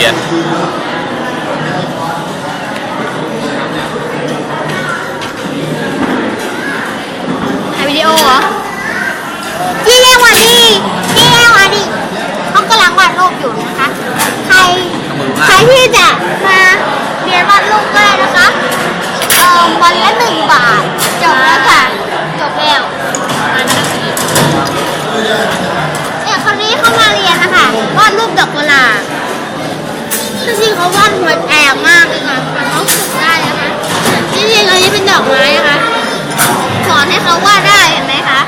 ทียนถ่ายวิดีโอเหรอที่เรียกว่าดีที่เรียกว่าดีเขากำลังวาดรูปอยู่นะคะ ใคร ใครที่จะมาเรียนวาดรูปก็ได้นะคะเอ่อวันละหนึ่งบาทจบแล้วค่ะ จริงๆเขาวาดหัวแอบมากเลยค่ะแต่เขาฝึกได้นะคะจริงๆอันนี้เป็นดอกไม้นะคะสอนให้เขาวาดได้เห็นไหมคะ